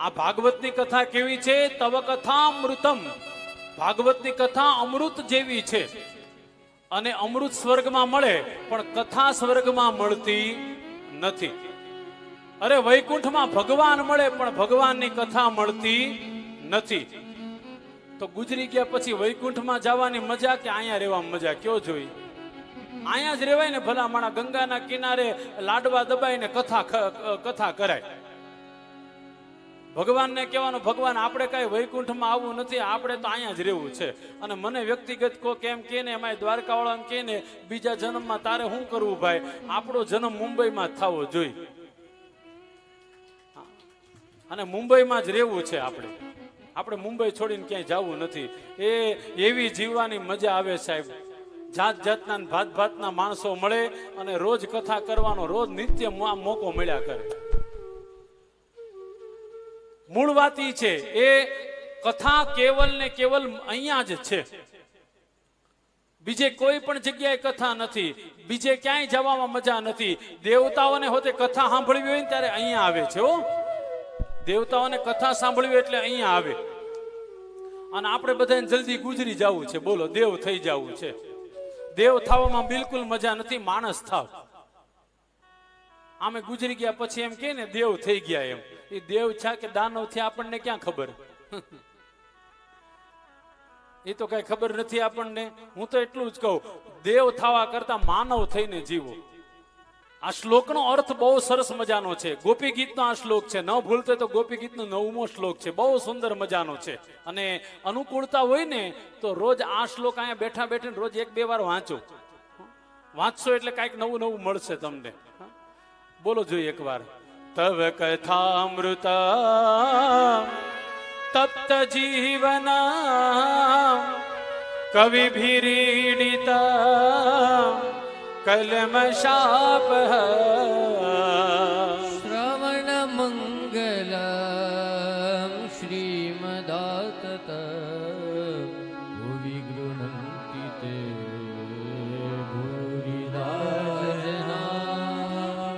આ ભાગવતની કથા કેવી છે? તવ કથા અમૃતમ ભાગવતની કથા અમૃત જેવી છે. અને અમૃત સ્વર્ગમાં મળે, પણ કથા સ્વર્ગમાં મળતી નથી. અરે, વૈકુંઠમાં ભગવાન મળે, પણ ભગવાનની કથા મળતી નથી. તો ગુજરી ગયા પછી વૈકુંઠમાં જવાની મજા કે અહીંયા રહેવાની મજા? કયો જોઈ? અહીંયા જ રહેવાય ને ભલા માણા ગંગાના કિનારે લાડવા દબાઈને કથા કથા કરાય. ભગવાનને કહેવાનું, ભગવાન, આપણે કાંઈ વૈકુંઠમાં આવવું નથી, આપણે તો અહીંયા જ રહેવું છે. અને મને વ્યક્તિગત કો કેમ કે ને, એમાં દ્વારકાવાળાને કે ને, બીજા જન્મમાં તારે શું કરવું ભાઈ? આપણો જન્મ મુંબઈમાં થવો જોઈએ. અને મુંબઈમાં જ રહેવું છે આપણે. આપણે મુંબઈ છોડીને ક્યાંય જવું નથી. એ એવી જીવવાની મજા આવે સાહેબ. જાત જાતના ભાત ભાતના માણસો મળે અને રોજ કથા કરવાનો, રોજ નિત્ય મોકો મળ્યા કરે. મૂળ વાત છે, એ કથા કેવલ ને કેવલ અહીંયા જ છે. બીજે કોઈ પણ જગ્યાએ કથા નથી, બીજે ક્યાંય જવામાં મજા નથી. દેવતાઓને હોતે કથા સાંભળવી હોય ને ત્યારે અહીંયા આવે છે, હો. દેવતાઓને કથા સાંભળવી એટલે અહીંયા આવે. અને આપણે બધાને જલ્દી ગુજરી જવું છે, બોલો, દેવ થઈ જવું છે. દેવ થવામાં બિલકુલ મજા નથી, માણસ થાવ. આમે ગુજરી ગયા પછી એમ કે ને, દેવ થઈ ગયા એમ. દેવ છે કે દાનવ છે આપણને ક્યાં ખબર? એ તો કઈ ખબર નથી આપણને. હું તો એટલું જ કહું. દેવ થવા કરતા માનવ થઈને જીવો. આ શ્લોકનો અર્થ બહુ સરસ મજાનો છે. ગોપી ગીતનો આ શ્લોક છે. ન ભૂલતો તો ગોપી ગીતનો નવમો શ્લોક છે. બહુ સુંદર મજાનો છે. અને અનુકૂળતા હોય ને તો રોજ આ શ્લોક અહીંયા બેઠા બેઠા રોજ એક બે વાર વાંચો. વાંચશો એટલે કાંઈક નવું નવું મળશે તમને. બોલો જોઈએ એકવાર. તવ तव कथामृता तप्तजीवना कविभिरीडिता कलमशापः श्रवणमङ्गलं श्रीमदातत भुवि गृह्णन्ति ते भूरिदा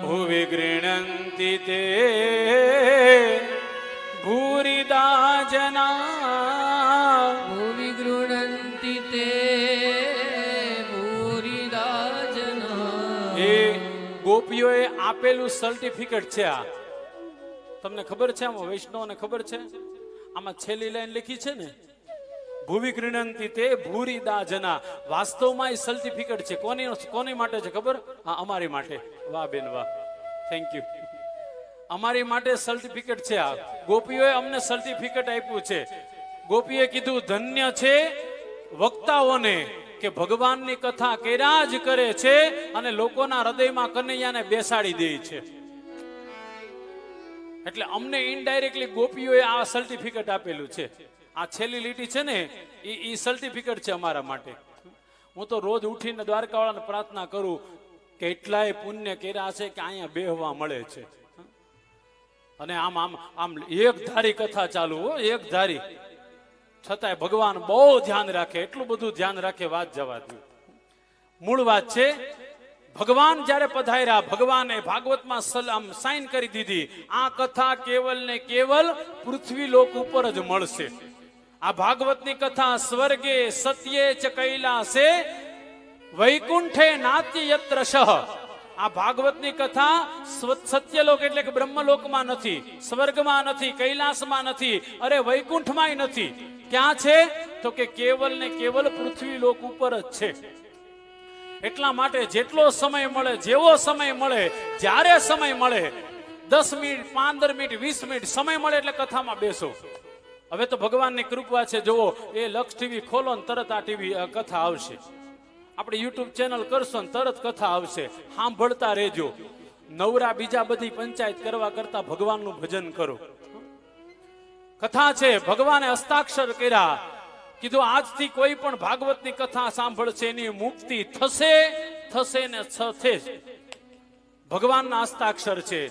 भुवि गृह्णन्ति ते भूरिदा जना। भूमि गृह्णन्ति ते भूरिदा जना। ગોપીઓએ આપેલું સર્ટિફિકેટ છે આ. તમને ખબર છે આમાં વૈષ્ણવને ખબર છે? આમાં છેલ્લી લાઈન લખી છે ને? ભૂમિ ક્રીણંતી તે ભૂરી દા જના. વાસ્તવમાં એ સર્ટિફિકેટ છે. કોની કોની માટે છે ખબર? હા અમારી માટે. વાહ બેન વાહ. થેન્ક યુ અમારી માટે સર્ટિફિકેટ છે આ. ગોપીઓએ અમને સર્ટિફિકેટ આપ્યું છે. ગોપીએ કીધું, ધન્ય છે વક્તાઓને કે ભગવાનની કથા કર્યા જ કરે છે અને લોકોના હૃદયમાં કનૈયાને બેસાડી દે છે. એટલે અમને ઇનડાયરેક્ટલી ગોપીઓએ આ સર્ટિફિકેટ આપેલું છે. આ છેલ્લી લીટી છે ને એ એ સર્ટિફિકેટ છે અમારા માટે. હું તો રોજ ઉઠીને દ્વારકાવાળાને પ્રાર્થના કરું કે એટલાય પુણ્ય કર્યા છે કે અહીંયા બેહવા મળે છે. અને આમ આમ આમ એક ધારી કથા ચાલુ એક ધારી. છતાંય ભગવાન બહુ ધ્યાન રાખે, એટલું બધું ધ્યાન રાખે, વાત જવા દઉં મૂળ વાત છે, ભગવાન જ્યારે પધાર્યા, ભગવાને ભાગવતમાં સલામ સાઈન કરી દીધી, આ કથા કેવલ ને કેવલ પૃથ્વી લોક ઉપર જ મળશે. આ ભાગવતની કથા સ્વર્ગે સત્યે ચ કૈલાસે, વૈકુંઠે નાત્ય યત્ર શહ આ ભાગવતની કથા સત્યલોક એટલે કે બ્રહ્મલોકમાં નથી, સ્વર્ગમાં નથી, કૈલાસમાં નથી, અરે વૈકુંઠમાંય નથી. ક્યાં છે? તો કે કેવલ ને કેવલ પૃથ્વી લોક ઉપર જ છે. એટલા માટે જેટલો સમય મળે, જેવો સમય મળે, જ્યારે સમય મળે, દસ મિનિટ, પંદર મિનિટ, વીસ મિનિટ સમય મળે એટલે કથામાં બેસો. હવે તો ભગવાનની કૃપા છે, જુઓ, એ લક્ષ ટીવી ખોલો ને તરત આ ટીવી કથા આવશે. આપણે યુટ્યુબ ચેનલ કરશો ને તરત કથા આવશે. સાંભળતા રહેજો. નવરા બીજા બધી પંચાયત કરવા કરતા ભગવાનનું ભજન કરો. કથા છે, ભગવાને હસ્તાક્ષર કર્યા. કીધું, આજથી કોઈ પણ ભાગવતની કથા સાંભળશે, એની મુક્તિ થશે થશે ને થશે. ભગવાનના હસ્તાક્ષર છે.